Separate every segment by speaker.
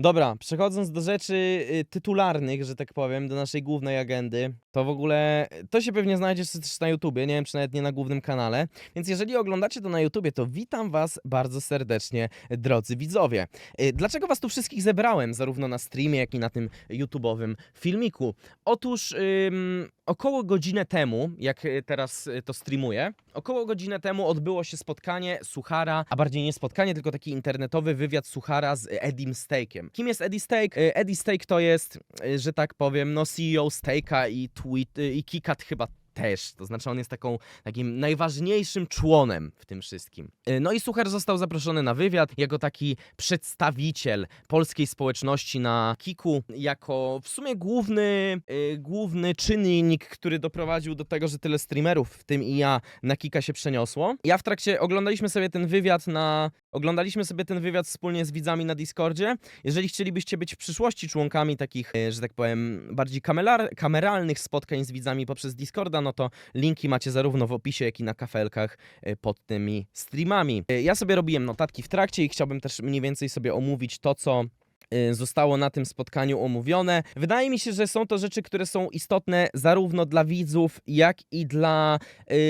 Speaker 1: Dobra, przechodząc do rzeczy y, tytularnych, że tak powiem, do naszej głównej agendy, to w ogóle to się pewnie znajdzie też na YouTubie, nie wiem czy nawet nie na głównym kanale. Więc jeżeli oglądacie to na YouTubie, to witam Was bardzo serdecznie, drodzy widzowie. Y, Dlaczego Was tu wszystkich zebrałem, zarówno na streamie, jak i na tym YouTube'owym filmiku? Otóż ym, około godzinę temu, jak y, teraz y, to streamuję, około godzinę temu odbyło się spotkanie Suchara, a bardziej nie spotkanie, tylko taki internetowy wywiad Suchara z Edim Steakiem. Kim jest Eddie Steak? Y, Eddie Steak to jest, że tak powiem, no CEO Steaka i, y, i Kikat chyba też, to znaczy on jest taką, takim najważniejszym członem w tym wszystkim. Y, No i Suchar został zaproszony na wywiad jako taki przedstawiciel polskiej społeczności na Kiku, jako w sumie główny, y, główny czynnik, który doprowadził do tego, że tyle streamerów, w tym i ja, na Kika się przeniosło. Ja w trakcie, oglądaliśmy sobie ten wywiad na, oglądaliśmy sobie ten wywiad wspólnie z widzami na Discordzie. Jeżeli chcielibyście być w przyszłości członkami takich, y, że tak powiem, bardziej kamelar, kameralnych spotkań z widzami poprzez Discorda, no to linki macie zarówno w opisie, jak i na kafelkach y, pod tymi streamami. Y, Ja sobie robiłem notatki w trakcie i chciałbym też mniej więcej sobie omówić to, co zostało na tym spotkaniu omówione. Wydaje mi się, że są to rzeczy, które są istotne zarówno dla widzów, jak i dla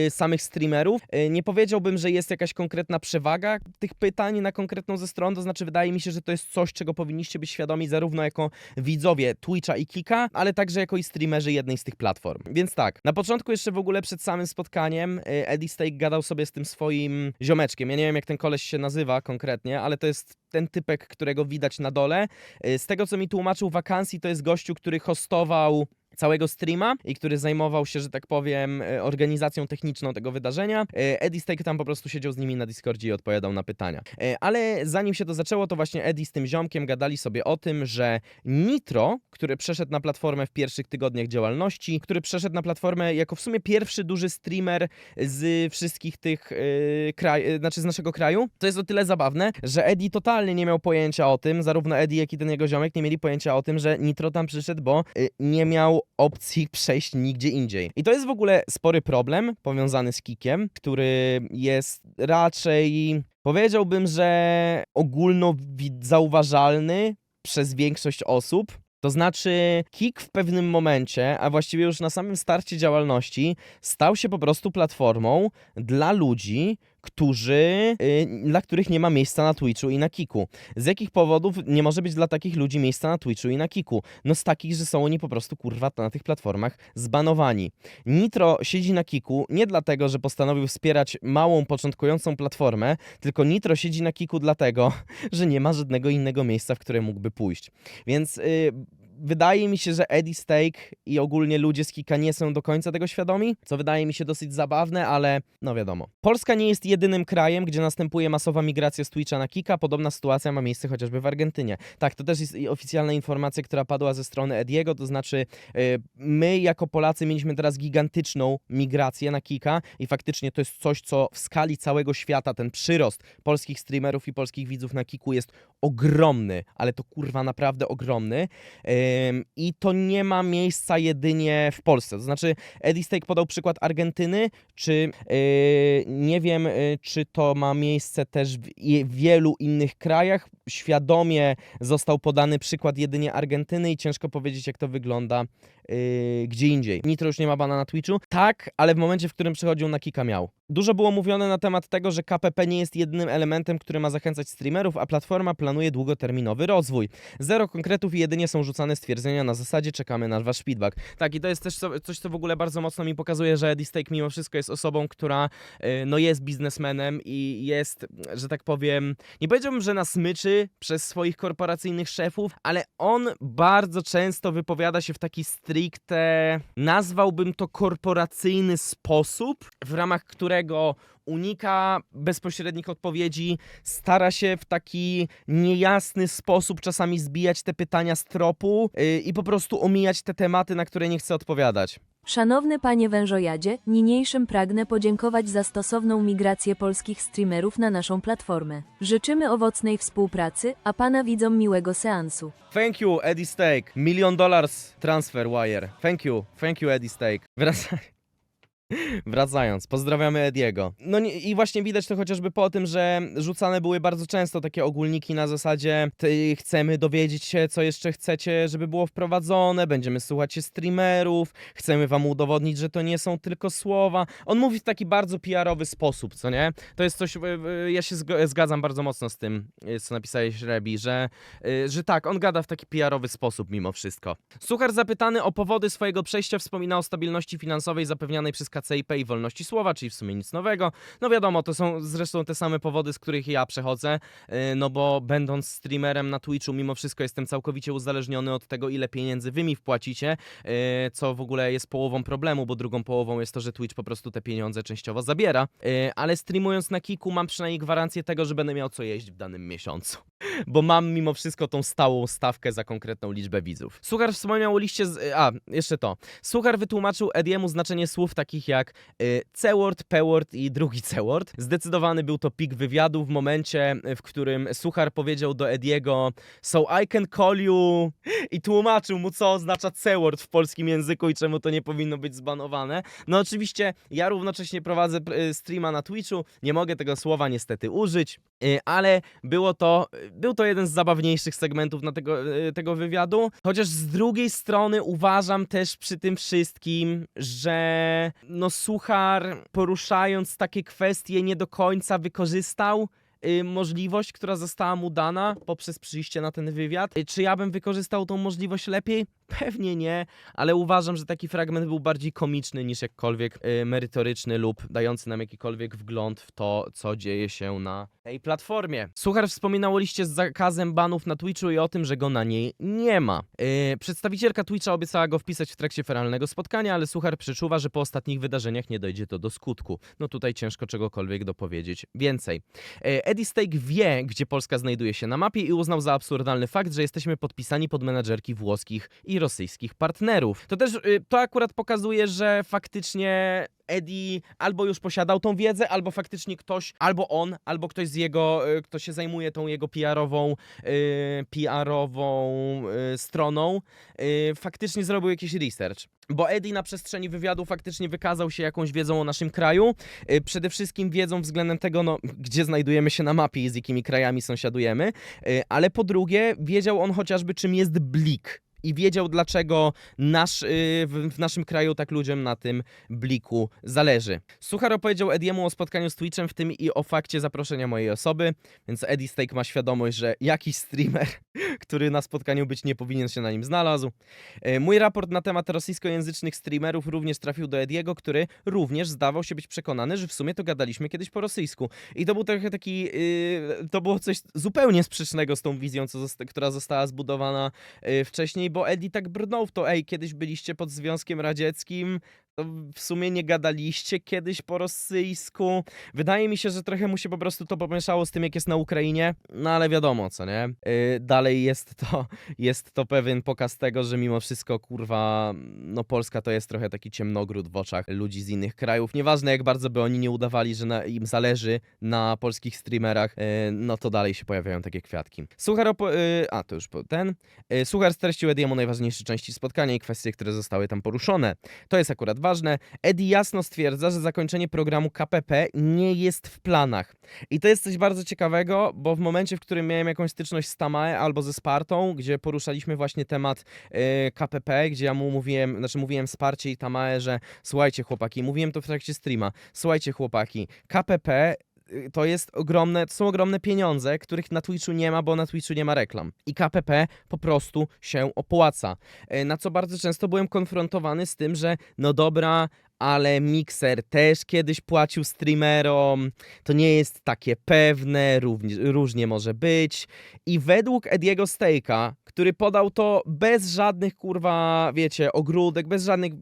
Speaker 1: y, samych streamerów. Y, nie powiedziałbym, że jest jakaś konkretna przewaga tych pytań na konkretną ze stron, to znaczy wydaje mi się, że to jest coś, czego powinniście być świadomi zarówno jako widzowie Twitcha i Kika, ale także jako i streamerzy jednej z tych platform. Więc tak, na początku jeszcze w ogóle przed samym spotkaniem y, Eddie Steak gadał sobie z tym swoim ziomeczkiem. Ja nie wiem, jak ten koleś się nazywa konkretnie, ale to jest ten typek, którego widać na dole. Y, Z tego, co mi tłumaczył wakancji, to jest gościu, który hostował całego streama i który zajmował się, że tak powiem, y, organizacją techniczną tego wydarzenia. Y, Eddie Steak tam po prostu siedział z nimi na Discordzie i odpowiadał na pytania. Y, Ale zanim się to zaczęło, to właśnie Eddie z tym ziomkiem gadali sobie o tym, że Nitro, który przeszedł na platformę w pierwszych tygodniach działalności, który przeszedł na platformę jako w sumie pierwszy duży streamer z wszystkich tych yy, kraj, yy, znaczy z naszego kraju, to jest o tyle zabawne, że Eddie totalnie nie miał pojęcia o tym, zarówno Eddie, jak i ten jego ziomek nie mieli pojęcia o tym, że Nitro tam przyszedł, bo yy, nie miał opcji przejść nigdzie indziej. I to jest w ogóle spory problem powiązany z Kikiem, który jest raczej powiedziałbym, że ogólno zauważalny przez większość osób. To znaczy, Kik w pewnym momencie, a właściwie już na samym starcie działalności, stał się po prostu platformą dla ludzi, którzy, y, dla których nie ma miejsca na Twitchu i na Kiku. Z jakich powodów nie może być dla takich ludzi miejsca na Twitchu i na Kiku? No z takich, że są oni po prostu kurwa na tych platformach zbanowani. Nitro siedzi na Kiku nie dlatego, że postanowił wspierać małą, początkującą platformę, tylko Nitro siedzi na Kiku dlatego, że nie ma żadnego innego miejsca, w które mógłby pójść. Więc y, wydaje mi się, że Eddie Steak i ogólnie ludzie z Kika nie są do końca tego świadomi, co wydaje mi się dosyć zabawne, ale no wiadomo. Polska nie jest jedynym krajem, gdzie następuje masowa migracja z Twitcha na Kika. Podobna sytuacja ma miejsce chociażby w Argentynie. Tak, to też jest oficjalna informacja, która padła ze strony Ediego, to znaczy y, my jako Polacy mieliśmy teraz gigantyczną migrację na Kika i faktycznie to jest coś, co w skali całego świata, ten przyrost polskich streamerów i polskich widzów na Kiku jest ogromny, ale to kurwa naprawdę ogromny. Ym, I to nie ma miejsca jedynie w Polsce. To znaczy, Eddie Steak podał przykład Argentyny, czy yy, nie wiem, yy, czy to ma miejsce też w wielu innych krajach. Świadomie został podany przykład jedynie Argentyny i ciężko powiedzieć, jak to wygląda yy, gdzie indziej. Nitro już nie ma bana na Twitchu? Tak, ale w momencie, w którym przychodził na Kika miał. Dużo było mówione na temat tego, że KPP nie jest jedynym elementem, który ma zachęcać streamerów, a platforma planuje długoterminowy rozwój. Zero konkretów i jedynie są rzucane stwierdzenia na zasadzie czekamy na wasz feedback. Tak, i to jest też co, coś, co w ogóle bardzo mocno mi pokazuje, że Eddie Steak mimo wszystko jest osobą, która y, no jest biznesmenem i jest, że tak powiem, nie powiedziałbym, że na smyczy przez swoich korporacyjnych szefów, ale on bardzo często wypowiada się w taki stricte, nazwałbym to korporacyjny sposób, w ramach którego unika bezpośrednich odpowiedzi, stara się w taki niejasny sposób czasami zbijać te pytania z tropu yy, i po prostu omijać te tematy, na które nie chce odpowiadać.
Speaker 2: Szanowny panie wężojadzie, niniejszym pragnę podziękować za stosowną migrację polskich streamerów na naszą platformę. Życzymy owocnej współpracy, a pana widzom miłego seansu.
Speaker 1: Thank you, Eddie Steak. Million dollars transfer wire. Thank you, thank you, Eddie Steak. Wracaj. Wracając, pozdrawiamy Ediego. No i właśnie widać to chociażby po tym, że rzucane były bardzo często takie ogólniki na zasadzie ty, chcemy dowiedzieć się, co jeszcze chcecie, żeby było wprowadzone, będziemy słuchać się streamerów, chcemy wam udowodnić, że to nie są tylko słowa. On mówi w taki bardzo PR-owy sposób, co nie? To jest coś, ja się zgadzam bardzo mocno z tym, e, co napisałeś, Rebi, że, e, że tak, on gada w taki PR-owy sposób mimo wszystko. Suchar zapytany o powody swojego przejścia wspomina o stabilności finansowej zapewnianej przez KCIP i wolności słowa, czyli w sumie nic nowego. No wiadomo, to są zresztą te same powody, z których ja przechodzę, yy, no bo będąc streamerem na Twitchu, mimo wszystko jestem całkowicie uzależniony od tego, ile pieniędzy wy mi wpłacicie, yy, co w ogóle jest połową problemu, bo drugą połową jest to, że Twitch po prostu te pieniądze częściowo zabiera. Yy, ale streamując na Kiku mam przynajmniej gwarancję tego, że będę miał co jeść w danym miesiącu bo mam mimo wszystko tą stałą stawkę za konkretną liczbę widzów. Suchar wspomniał o liście z... A, jeszcze to. Suchar wytłumaczył Ediemu znaczenie słów takich jak y, C-word, P-word i drugi C-word. Zdecydowany był to pik wywiadu w momencie, y, w którym Suchar powiedział do Ediego So I can call you i tłumaczył mu, co oznacza C-word w polskim języku i czemu to nie powinno być zbanowane. No oczywiście ja równocześnie prowadzę streama na Twitchu, nie mogę tego słowa niestety użyć, ale było to, był to jeden z zabawniejszych segmentów na tego, y, tego wywiadu. Chociaż z drugiej strony uważam też przy tym wszystkim, że no Suchar poruszając takie kwestie nie do końca wykorzystał y, możliwość, która została mu dana poprzez przyjście na ten wywiad. Y, Czy ja bym wykorzystał tą możliwość lepiej? Pewnie nie, ale uważam, że taki fragment był bardziej komiczny niż jakkolwiek y, merytoryczny lub dający nam jakikolwiek wgląd w to, co dzieje się na tej platformie. Suchar wspominał o liście z zakazem banów na Twitchu i o tym, że go na niej nie ma. Yy, przedstawicielka Twitcha obiecała go wpisać w trakcie feralnego spotkania, ale Suchar przeczuwa, że po ostatnich wydarzeniach nie dojdzie to do skutku. No tutaj ciężko czegokolwiek dopowiedzieć więcej. Yy, Eddie Stake wie, gdzie Polska znajduje się na mapie i uznał za absurdalny fakt, że jesteśmy podpisani pod menadżerki włoskich i rosyjskich partnerów. To też, yy, to akurat pokazuje, że faktycznie Eddie albo już posiadał tą wiedzę, albo faktycznie ktoś, albo on, albo ktoś z jego, y, kto się zajmuje tą jego PR-ową, y, PR-ową y, stroną, y, faktycznie zrobił jakiś research. Bo Eddie na przestrzeni wywiadu faktycznie wykazał się jakąś wiedzą o naszym kraju, y, przede wszystkim wiedzą względem tego, no, gdzie znajdujemy się na mapie i z jakimi krajami sąsiadujemy, y, ale po drugie wiedział on chociażby czym jest blik. I wiedział, dlaczego nasz, y, w, naszym kraju tak ludziom na tym bliku zależy. Suchar opowiedział Ediemu o spotkaniu z Twitchem, w tym i o fakcie zaproszenia mojej osoby, więc Eddie Steak ma świadomość, że jakiś streamer, który na spotkaniu być nie powinien się na nim znalazł. E, Mój raport na temat rosyjskojęzycznych streamerów również trafił do Ediego, który również zdawał się być przekonany, że w sumie to gadaliśmy kiedyś po rosyjsku. I to był trochę taki, yy, to było coś zupełnie sprzecznego z tą wizją, co która została zbudowana yy, wcześniej, bo Eddie tak brnął w to, ej, kiedyś byliście pod Związkiem Radzieckim, w sumie nie gadaliście kiedyś po rosyjsku. Wydaje mi się, że trochę mu się po prostu to pomieszało z tym, jak jest na Ukrainie, no ale wiadomo, co nie? Yy, dalej jest to, jest to pewien pokaz tego, że mimo wszystko, kurwa, no Polska to jest trochę taki ciemnogród w oczach ludzi z innych krajów. Nieważne jak bardzo by oni nie udawali, że na, im zależy na polskich streamerach, yy, no to dalej się pojawiają takie kwiatki. Suchar opo- yy, a to już ten. Yy, Suchar streścił Ediemu najważniejsze części spotkania i kwestie, które zostały tam poruszone. To jest akurat ważne. Eddie jasno stwierdza, że zakończenie programu KPP nie jest w planach. I to jest coś bardzo ciekawego, bo w momencie, w którym miałem jakąś styczność z Tamae albo ze Spartą, gdzie poruszaliśmy właśnie temat y, KPP, gdzie ja mu mówiłem, znaczy mówiłem Sparcie i Tamae, że słuchajcie chłopaki, mówiłem to w trakcie streama, słuchajcie chłopaki, KPP to jest ogromne, to są ogromne pieniądze, których na Twitchu nie ma, bo na Twitchu nie ma reklam. I KPP po prostu się opłaca. Y, Na co bardzo często byłem konfrontowany z tym, że no dobra, ale Mixer też kiedyś płacił streamerom, to nie jest takie pewne, również, różnie może być. I według Ediego Stejka, który podał to bez żadnych kurwa, wiecie, ogródek, bez żadnych,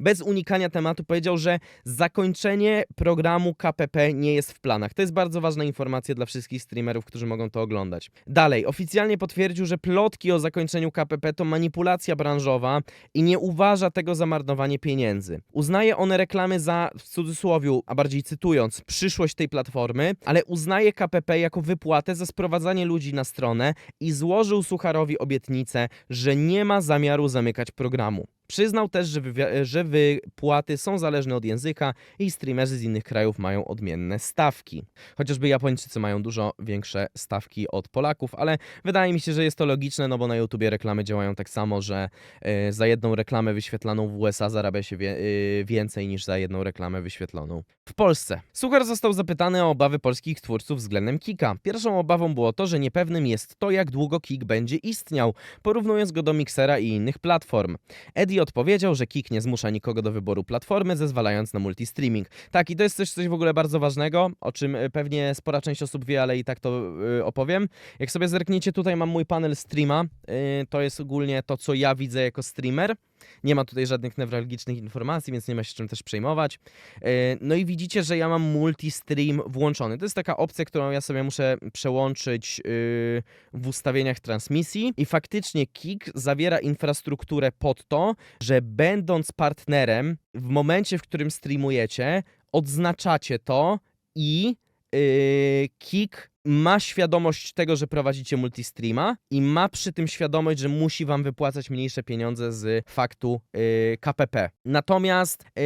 Speaker 1: bez unikania tematu, powiedział, że zakończenie programu KPP nie jest w planach. To jest bardzo ważna informacja dla wszystkich streamerów, którzy mogą to oglądać. Dalej, oficjalnie potwierdził, że plotki o zakończeniu KPP to manipulacja branżowa i nie uważa tego za marnowanie pieniędzy. Uznaje one reklamy za, w cudzysłowiu, a bardziej cytując, przyszłość tej platformy, ale uznaje KPP jako wypłatę za sprowadzanie ludzi na stronę i złożył Sucharowi obietnicę, że nie ma zamiaru zamykać programu. Przyznał też, że, że wypłaty są zależne od języka i streamerzy z innych krajów mają odmienne stawki. Chociażby Japończycy mają dużo większe stawki od Polaków, ale wydaje mi się, że jest to logiczne, no bo na YouTubie reklamy działają tak samo, że e, za jedną reklamę wyświetlaną w USA zarabia się wie, e, więcej niż za jedną reklamę wyświetloną w Polsce. Suchar został zapytany o obawy polskich twórców względem Kika. Pierwszą obawą było to, że niepewnym jest to, jak długo Kik będzie istniał, porównując go do Mixera i innych platform. Eddie odpowiedział, że Kik nie zmusza nikogo do wyboru platformy, zezwalając na multistreaming. Tak, i to jest też coś w ogóle bardzo ważnego, o czym e, pewnie spora część osób wie, ale i tak to e, opowiem. Jak sobie zerkniecie, tutaj mam mój panel streama. e, To jest ogólnie to, co ja widzę jako streamer. Nie ma tutaj żadnych newralgicznych informacji, więc nie ma się czym też przejmować. E, No i widzicie, że ja mam multi-stream włączony. To jest taka opcja, którą ja sobie muszę przełączyć yy, w ustawieniach transmisji. I faktycznie Kik zawiera infrastrukturę pod to, że będąc partnerem, w momencie, w którym streamujecie, odznaczacie to i yy, Kik ma świadomość tego, że prowadzicie multistreama i ma przy tym świadomość, że musi wam wypłacać mniejsze pieniądze z faktu yy, KPP. Natomiast yy,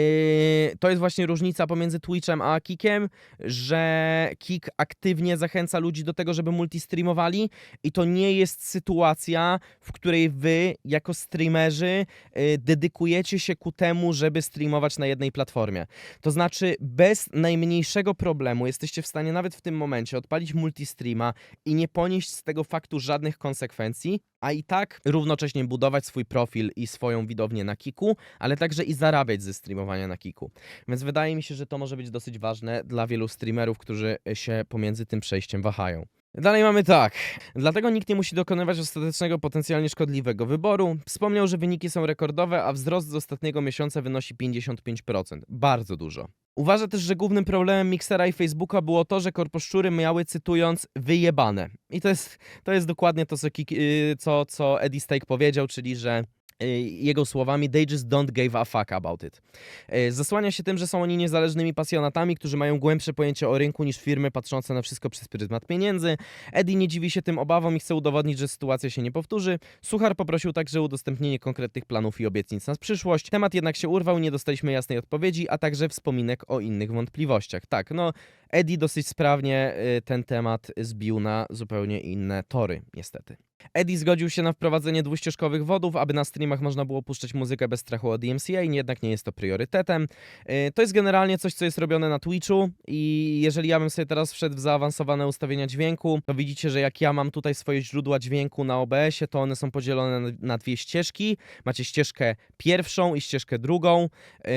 Speaker 1: to jest właśnie różnica pomiędzy Twitchem a Kikiem, że Kik aktywnie zachęca ludzi do tego, żeby multistreamowali i to nie jest sytuacja, w której wy jako streamerzy yy, dedykujecie się ku temu, żeby streamować na jednej platformie. To znaczy bez najmniejszego problemu jesteście w stanie nawet w tym momencie odpalić multistreama i nie ponieść z tego faktu żadnych konsekwencji, a i tak równocześnie budować swój profil i swoją widownię na Kiku, ale także i zarabiać ze streamowania na Kiku. Więc wydaje mi się, że to może być dosyć ważne dla wielu streamerów, którzy się pomiędzy tym przejściem wahają. Dalej mamy tak. Dlatego nikt nie musi dokonywać ostatecznego potencjalnie szkodliwego wyboru. Wspomniał, że wyniki są rekordowe, a wzrost z ostatniego miesiąca wynosi 55%. Bardzo dużo. Uważa też, że głównym problemem Mixera i Facebooka było to, że korposzczury miały, cytując, wyjebane. I to jest, to jest dokładnie to, co, yy, co, co Eddie Stake powiedział, czyli że jego słowami they just don't give a fuck about it. Yy, Zasłania się tym, że są oni niezależnymi pasjonatami, którzy mają głębsze pojęcie o rynku niż firmy patrzące na wszystko przez pryzmat pieniędzy. Eddie nie dziwi się tym obawom i chce udowodnić, że sytuacja się nie powtórzy. Suchar poprosił także udostępnienie konkretnych planów i obietnic na przyszłość. Temat jednak się urwał, nie dostaliśmy jasnej odpowiedzi, a także wspominek o innych wątpliwościach. Tak, no Eddie dosyć sprawnie y, ten temat zbił na zupełnie inne tory, niestety. Eddie zgodził się na wprowadzenie dwuścieżkowych wodów, aby na streamach można było puszczać muzykę bez strachu o DMCA, jednak nie jest to priorytetem. Y, To jest generalnie coś, co jest robione na Twitchu i jeżeli ja bym sobie teraz wszedł w zaawansowane ustawienia dźwięku, to widzicie, że jak ja mam tutaj swoje źródła dźwięku na OBS-ie, to one są podzielone na, dwie ścieżki. Macie ścieżkę pierwszą i ścieżkę drugą. Y,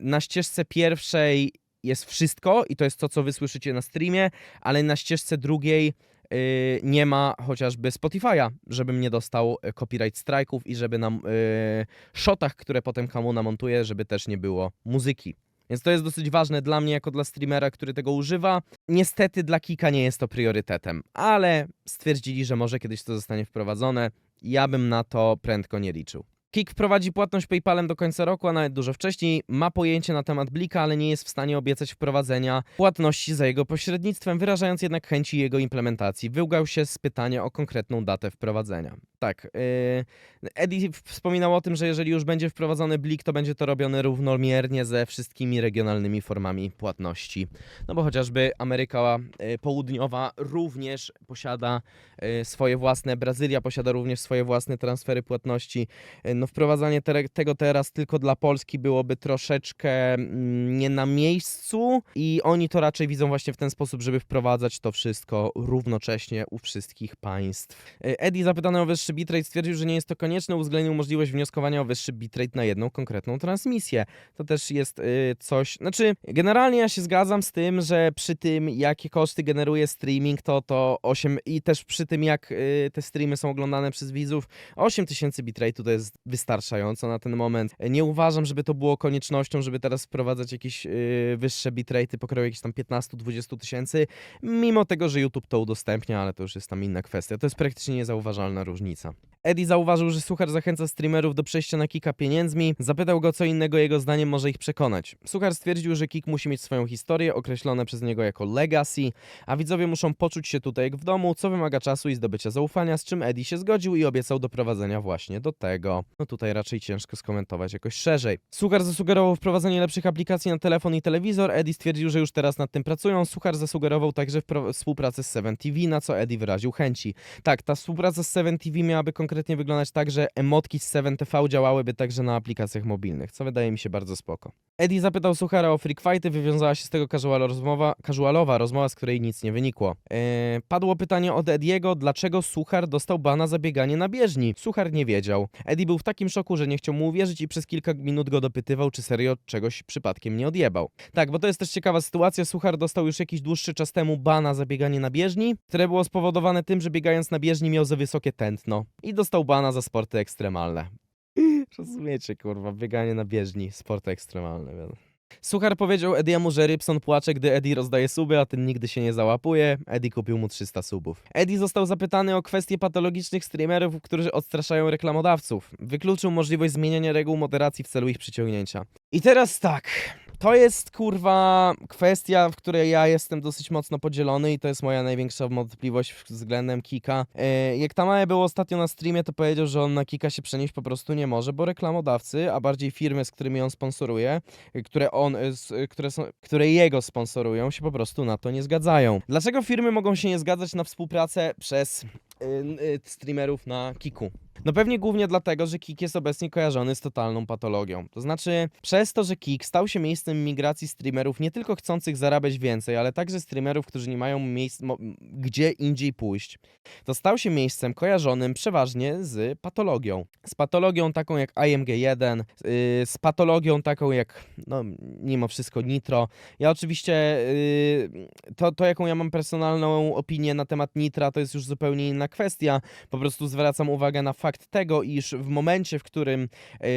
Speaker 1: Na ścieżce pierwszej jest wszystko i to jest to, co wy słyszycie na streamie, ale na ścieżce drugiej nie ma chociażby Spotify'a, żebym nie dostał e, copyright strike'ów i żeby na yy, shotach, które potem komu namontuję, żeby też nie było muzyki. Więc to jest dosyć ważne dla mnie, jako dla streamera, który tego używa. Niestety dla Kika nie jest to priorytetem, ale stwierdzili, że może kiedyś to zostanie wprowadzone. Ja bym na to prędko nie liczył. Kik wprowadzi płatność PayPalem do końca roku, a nawet dużo wcześniej. Ma pojęcie na temat Blika, ale nie jest w stanie obiecać wprowadzenia płatności za jego pośrednictwem, wyrażając jednak chęci jego implementacji. Wyłgał się z pytania o konkretną datę wprowadzenia. Tak, yy, Eddie wspominał o tym, że jeżeli już będzie wprowadzony Blik, to będzie to robione równomiernie ze wszystkimi regionalnymi formami płatności. No bo chociażby Ameryka y, Południowa również posiada y, swoje własne, Brazylia posiada również swoje własne transfery płatności. Y, No wprowadzanie te, tego teraz tylko dla Polski byłoby troszeczkę mm, nie na miejscu i oni to raczej widzą właśnie w ten sposób, żeby wprowadzać to wszystko równocześnie u wszystkich państw. Y, Eddie zapytany o wyższy bitrate stwierdził, że nie jest to konieczne, uwzględnił możliwość wnioskowania o wyższy bitrate na jedną konkretną transmisję. To też jest y, coś, znaczy generalnie ja się zgadzam z tym, że przy tym jakie koszty generuje streaming, to to 8 i też przy tym jak y, te streamy są oglądane przez widzów, 8000 bitrate'u to jest wystarczająco na ten moment. Nie uważam, żeby to było koniecznością, żeby teraz wprowadzać jakieś y, wyższe bitrate'y pokroju jakichś tam 15-20 tysięcy, mimo tego, że YouTube to udostępnia, ale to już jest tam inna kwestia. To jest praktycznie niezauważalna różnica. Eddie zauważył, że Suchar zachęca streamerów do przejścia na Kika pieniędzmi, zapytał go, co innego jego zdaniem może ich przekonać. Suchar stwierdził, że Kik musi mieć swoją historię, określone przez niego jako legacy, a widzowie muszą poczuć się tutaj jak w domu, co wymaga czasu i zdobycia zaufania, z czym Eddie się zgodził i obiecał doprowadzenia właśnie do tego. No tutaj raczej ciężko skomentować jakoś szerzej. Suchar zasugerował wprowadzenie lepszych aplikacji na telefon i telewizor, Eddie stwierdził, że już teraz nad tym pracują, Suchar zasugerował także współpracę z 7TV, na co Eddie wyraził chęci. Tak, ta współpraca z 7TV miałaby konkretnie wyglądać tak, że emotki z 7TV działałyby także na aplikacjach mobilnych, co wydaje mi się bardzo spoko. Eddie zapytał Suchara o freak fighty, wywiązała się z tego casual rozmowa, casualowa rozmowa, z której nic nie wynikło. Eee, padło pytanie od Ediego, dlaczego Suchar dostał bana za bieganie na bieżni. Suchar nie wiedział. Eddie był w takim szoku, że nie chciał mu uwierzyć i przez kilka minut go dopytywał, czy serio czegoś przypadkiem nie odjebał. Tak, bo to jest też ciekawa sytuacja. Suchar dostał już jakiś dłuższy czas temu bana za bieganie na bieżni, które było spowodowane tym, że biegając na bieżni miał za wysokie tętno. I dostał bana za sporty ekstremalne. Rozumiecie, kurwa, bieganie na bieżni, sporty ekstremalne, wiadomo. Suchar powiedział Ediemu, że Rybson płacze, gdy Eddie rozdaje suby, a ten nigdy się nie załapuje. Eddie kupił mu 300 subów. Eddie został zapytany o kwestie patologicznych streamerów, którzy odstraszają reklamodawców. Wykluczył możliwość zmieniania reguł moderacji w celu ich przyciągnięcia. I teraz tak. To jest kurwa kwestia, w której ja jestem dosyć mocno podzielony i to jest moja największa wątpliwość względem Kika. E, Jak Tamae był ostatnio na streamie, to powiedział, że on na Kika się przenieść po prostu nie może, bo reklamodawcy, a bardziej firmy, z którymi on sponsoruje, y, które on, s- y, które, są, które jego sponsorują, się po prostu na to nie zgadzają. Dlaczego firmy mogą się nie zgadzać na współpracę przez streamerów na Kiku? No pewnie głównie dlatego, że Kik jest obecnie kojarzony z totalną patologią. To znaczy, przez to, że Kik stał się miejscem migracji streamerów nie tylko chcących zarabiać więcej, ale także streamerów, którzy nie mają miejsc, gdzie indziej pójść, to stał się miejscem kojarzonym przeważnie z patologią. Z patologią taką jak IMG1, yy, z patologią taką jak, no mimo wszystko Nitro. Ja oczywiście, yy, to, to jaką ja mam personalną opinię na temat Nitra, to jest już zupełnie inna kwestia. Po prostu zwracam uwagę na fakt tego, iż w momencie, w którym yy,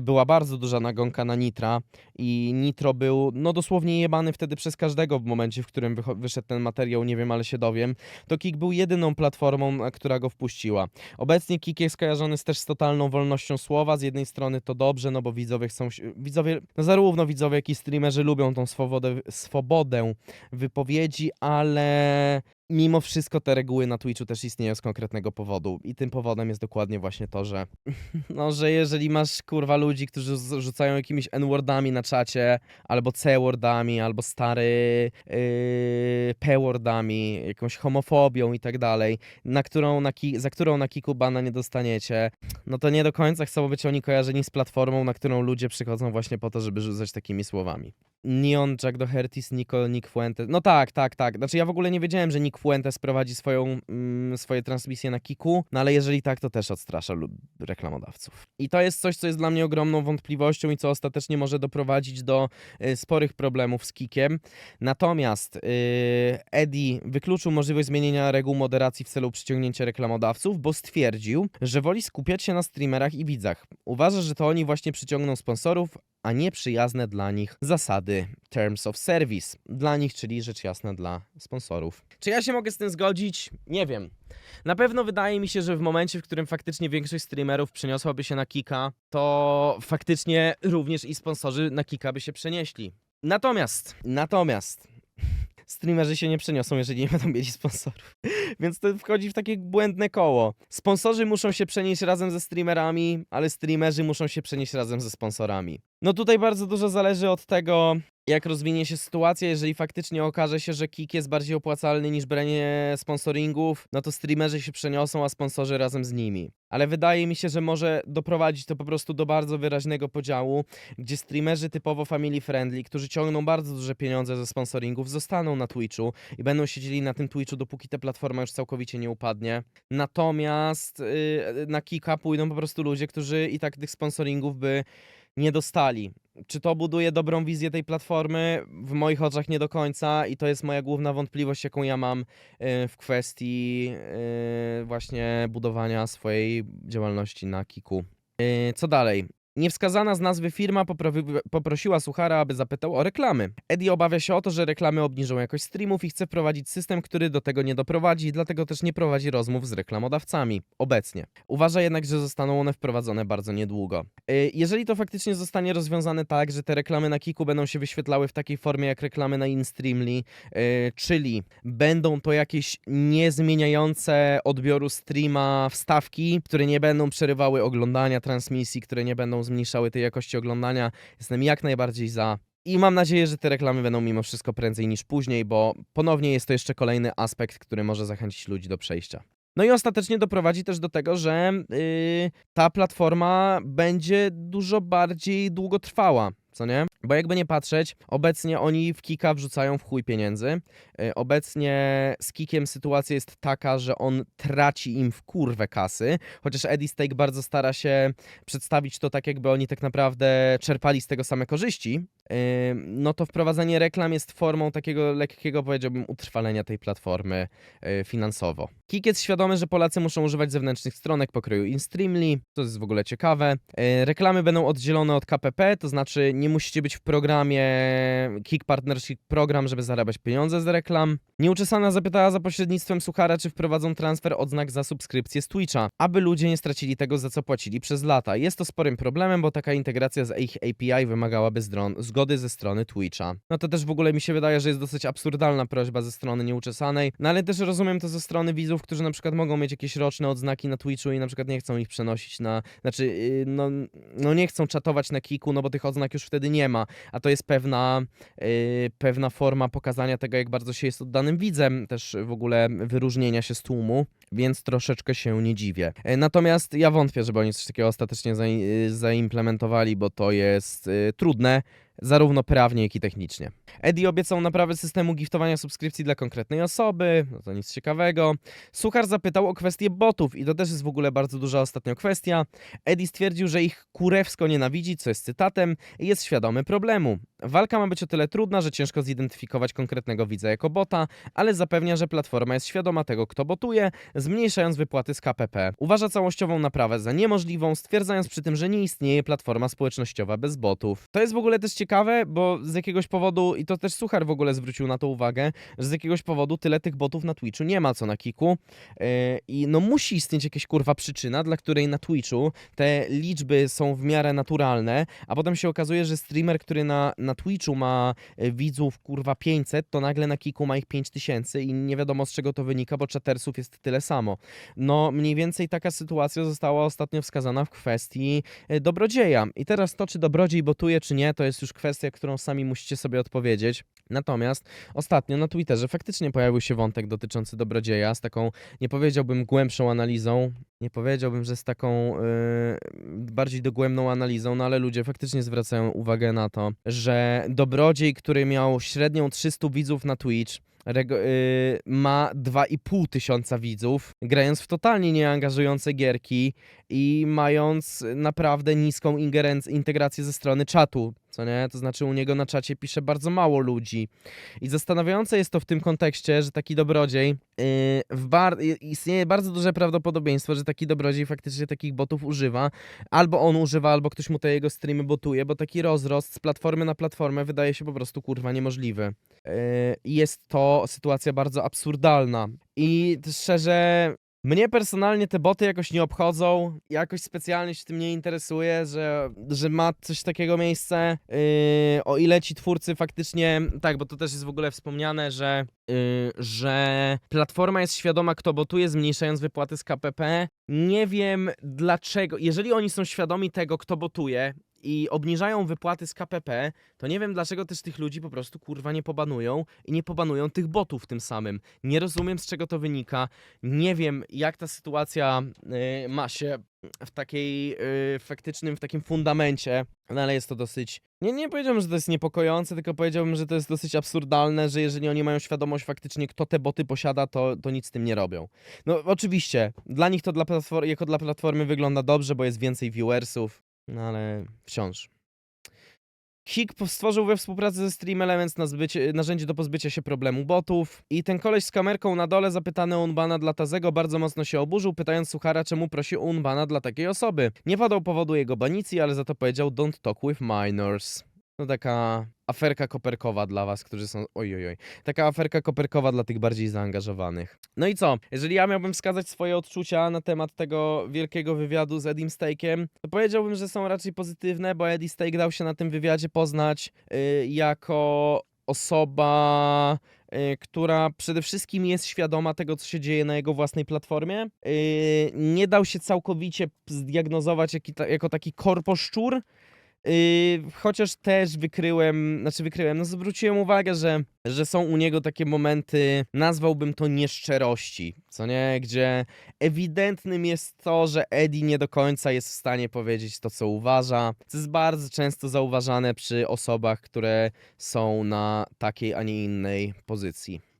Speaker 1: była bardzo duża nagonka na Nitra i Nitro był, no dosłownie jebany wtedy przez każdego w momencie, w którym wyszedł ten materiał, nie wiem, ale się dowiem, to Kik był jedyną platformą, e, która go wpuściła. Obecnie Kik jest kojarzony z też z totalną wolnością słowa. Z jednej strony to dobrze, no bo widzowie chcą widzowie, no zarówno widzowie, jak i streamerzy lubią tą swobodę, swobodę wypowiedzi, ale mimo wszystko te reguły na Twitchu też istnieją z konkretnego powodu i tym powodem jest dokładnie właśnie to, że no, że jeżeli masz kurwa ludzi, którzy rzucają jakimiś N-wordami na czacie, albo C-wordami, albo stary yy, P-wordami, jakąś homofobią i tak dalej, na którą na ki- za którą na kiku bana nie dostaniecie, no to nie do końca chcą być oni kojarzeni z platformą, na którą ludzie przychodzą właśnie po to, żeby rzucać takimi słowami. Neon, Jack Doherty, Nico, Nick Fuentes. No tak, tak, tak. Znaczy ja w ogóle nie wiedziałem, że Nick Fuentes prowadzi swoją, mm, swoje transmisje na Kiku, no ale jeżeli tak, to też odstrasza lu- reklamodawców. I to jest coś, co jest dla mnie ogromną wątpliwością i co ostatecznie może doprowadzić do y, sporych problemów z Kikiem. Natomiast y, Eddie wykluczył możliwość zmienienia reguł moderacji w celu przyciągnięcia reklamodawców, bo stwierdził, że woli skupiać się na streamerach i widzach. Uważa, że to oni właśnie przyciągną sponsorów, a nie przyjazne dla nich zasady Terms of Service. Dla nich, czyli rzecz jasna dla sponsorów. Czy ja się mogę z tym zgodzić? Nie wiem. Na pewno wydaje mi się, że w momencie, w którym faktycznie większość streamerów przeniosłaby się na Kika, to faktycznie również i sponsorzy na Kika by się przenieśli. Natomiast, natomiast streamerzy się nie przeniosą, jeżeli nie będą mieli sponsorów. Więc to wchodzi w takie błędne koło. Sponsorzy muszą się przenieść razem ze streamerami, ale streamerzy muszą się przenieść razem ze sponsorami. No tutaj bardzo dużo zależy od tego, jak rozwinie się sytuacja, jeżeli faktycznie okaże się, że kick jest bardziej opłacalny niż branie sponsoringów, no to streamerzy się przeniosą, a sponsorzy razem z nimi. Ale wydaje mi się, że może doprowadzić to po prostu do bardzo wyraźnego podziału, gdzie streamerzy typowo family friendly, którzy ciągną bardzo duże pieniądze ze sponsoringów, zostaną na Twitchu i będą siedzieli na tym Twitchu, dopóki ta platforma już całkowicie nie upadnie. Natomiast yy, na Kika pójdą po prostu ludzie, którzy i tak tych sponsoringów by nie dostali. Czy to buduje dobrą wizję tej platformy? W moich oczach nie do końca i to jest moja główna wątpliwość, jaką ja mam y, w kwestii y, właśnie budowania swojej działalności na Kiku. Y, Co dalej? Niewskazana z nazwy firma poprosiła Suchara, aby zapytał o reklamy. Eddie obawia się o to, że reklamy obniżą jakość streamów i chce wprowadzić system, który do tego nie doprowadzi, dlatego też nie prowadzi rozmów z reklamodawcami. Obecnie. Uważa jednak, że zostaną one wprowadzone bardzo niedługo. Y, Jeżeli to faktycznie zostanie rozwiązane tak, że te reklamy na Kiku będą się wyświetlały w takiej formie jak reklamy na InStreamly, czyli będą to jakieś niezmieniające odbioru streama wstawki, które nie będą przerywały oglądania transmisji, które nie będą zmniejszały tej jakości oglądania. Jestem jak najbardziej za. I mam nadzieję, że te reklamy będą mimo wszystko prędzej niż później, bo ponownie jest to jeszcze kolejny aspekt, który może zachęcić ludzi do przejścia. No i ostatecznie doprowadzi też do tego, że yy, ta platforma będzie dużo bardziej długotrwała, co nie? Bo jakby nie patrzeć, obecnie oni w Kika wrzucają w chuj pieniędzy. Yy, obecnie z Kikiem sytuacja jest taka, że on traci im w kurwę kasy, chociaż Eddie Stake bardzo stara się przedstawić to tak, jakby oni tak naprawdę czerpali z tego same korzyści, no to wprowadzenie reklam jest formą takiego lekkiego, powiedziałbym, utrwalenia tej platformy yy, finansowo. Kik jest świadomy, że Polacy muszą używać zewnętrznych stronek pokroju InStreamly, to jest w ogóle ciekawe. Yy, Reklamy będą oddzielone od KPP, to znaczy nie musicie być w programie Kik Partnership Program, żeby zarabiać pieniądze z reklam. Nieuczesana zapytała za pośrednictwem Suchara, czy wprowadzą transfer odznak za subskrypcję z Twitcha, aby ludzie nie stracili tego, za co płacili przez lata. Jest to sporym problemem, bo taka integracja z ich API wymagałaby zdron- zgody ze strony Twitcha. No to też w ogóle mi się wydaje, że jest dosyć absurdalna prośba ze strony nieuczesanej, no ale też rozumiem to ze strony widzów, którzy na przykład mogą mieć jakieś roczne odznaki na Twitchu i na przykład nie chcą ich przenosić na, znaczy, yy, no, no nie chcą czatować na Kiku, no bo tych odznak już wtedy nie ma, a to jest pewna, yy, pewna forma pokazania tego, jak bardzo się jest oddanym widzem, też w ogóle wyróżnienia się z tłumu, więc troszeczkę się nie dziwię. E, Natomiast ja wątpię, żeby oni coś takiego ostatecznie yy, zaimplementowali, bo to jest yy, trudne, zarówno prawnie, jak i technicznie. Eddie obiecał naprawę systemu giftowania subskrypcji dla konkretnej osoby, no to nic ciekawego. Suchar zapytał o kwestię botów i to też jest w ogóle bardzo duża ostatnio kwestia. Eddie stwierdził, że ich kurewsko nienawidzi, co jest cytatem, i jest świadomy problemu. Walka ma być o tyle trudna, że ciężko zidentyfikować konkretnego widza jako bota, ale zapewnia, że platforma jest świadoma tego, kto botuje, zmniejszając wypłaty z KPP. Uważa całościową naprawę za niemożliwą, stwierdzając przy tym, że nie istnieje platforma społecznościowa bez botów. To jest w ogóle też ciekawe, bo z jakiegoś powodu, i to też Suchar w ogóle zwrócił na to uwagę, że z jakiegoś powodu tyle tych botów na Twitchu nie ma co na Kiku. Yy, I no musi istnieć jakaś kurwa przyczyna, dla której na Twitchu te liczby są w miarę naturalne, a potem się okazuje, że streamer, który na, na Twitchu ma y, widzów kurwa 500, to nagle na Kiku ma ich 5000 i nie wiadomo z czego to wynika, bo czatersów jest tyle samo. No mniej więcej taka sytuacja została ostatnio wskazana w kwestii y, dobrodzieja. I teraz to, czy dobrodziej botuje, czy nie, to jest już kwestia, którą sami musicie sobie odpowiedzieć. Natomiast ostatnio na Twitterze faktycznie pojawił się wątek dotyczący dobrodzieja z taką, nie powiedziałbym głębszą analizą, nie powiedziałbym, że z taką yy, bardziej dogłębną analizą, no ale ludzie faktycznie zwracają uwagę na to, że dobrodziej, który miał średnią 300 widzów na Twitch, rego- yy, ma 2,5 tysiąca widzów, grając w totalnie nieangażujące gierki i mając naprawdę niską integrację ze strony czatu, co nie? To znaczy u niego na czacie pisze bardzo mało ludzi. I zastanawiające jest to w tym kontekście, że taki dobrodziej, yy, w bar- istnieje bardzo duże prawdopodobieństwo, że taki dobrodziej faktycznie takich botów używa. Albo on używa, albo ktoś mu te jego streamy botuje, bo taki rozrost z platformy na platformę wydaje się po prostu kurwa niemożliwy. Yy, jest to sytuacja bardzo absurdalna. I szczerze, mnie personalnie te boty jakoś nie obchodzą, jakoś specjalnie się tym nie interesuję, że, że ma coś takiego miejsce. Yy, o ile ci twórcy faktycznie, tak, bo to też jest w ogóle wspomniane, że, yy, że platforma jest świadoma, kto botuje, zmniejszając wypłaty z KPP. Nie wiem dlaczego, jeżeli oni są świadomi tego, kto botuje i obniżają wypłaty z KPP, to nie wiem dlaczego też tych ludzi po prostu kurwa nie pobanują i nie pobanują tych botów tym samym. Nie rozumiem z czego to wynika. Nie wiem jak ta sytuacja y, ma się w takiej y, faktycznym, w takim fundamencie, no ale jest to dosyć. Nie, nie powiedziałbym, że to jest niepokojące, tylko powiedziałbym, że to jest dosyć absurdalne, że jeżeli oni mają świadomość faktycznie, kto te boty posiada, to, to nic z tym nie robią. No oczywiście, dla nich to dla jako dla platformy wygląda dobrze, bo jest więcej viewersów, no ale wciąż. Hik stworzył we współpracy ze Stream Elements narzędzie do pozbycia się problemu botów. I ten koleś z kamerką na dole, zapytany o unbana dla Tazego, bardzo mocno się oburzył, pytając Suchara, czemu prosi unbana dla takiej osoby. Nie podał powodu jego banicji, ale za to powiedział don't talk with minors. To taka aferka koperkowa dla was, którzy są... Oj, oj, oj. Taka aferka koperkowa dla tych bardziej zaangażowanych. No i co? Jeżeli ja miałbym wskazać swoje odczucia na temat tego wielkiego wywiadu z Edim Stake'em, to powiedziałbym, że są raczej pozytywne, bo Eddie Stake dał się na tym wywiadzie poznać y, jako osoba, y, która przede wszystkim jest świadoma tego, co się dzieje na jego własnej platformie. Y, nie dał się całkowicie zdiagnozować jako taki korposzczur, Yy, chociaż też wykryłem, znaczy wykryłem, no zwróciłem uwagę, że, że są u niego takie momenty, nazwałbym to nieszczerości, co nie, gdzie ewidentnym jest to, że Eddie nie do końca jest w stanie powiedzieć to, co uważa, co jest bardzo często zauważane przy osobach, które są na takiej, a nie innej pozycji.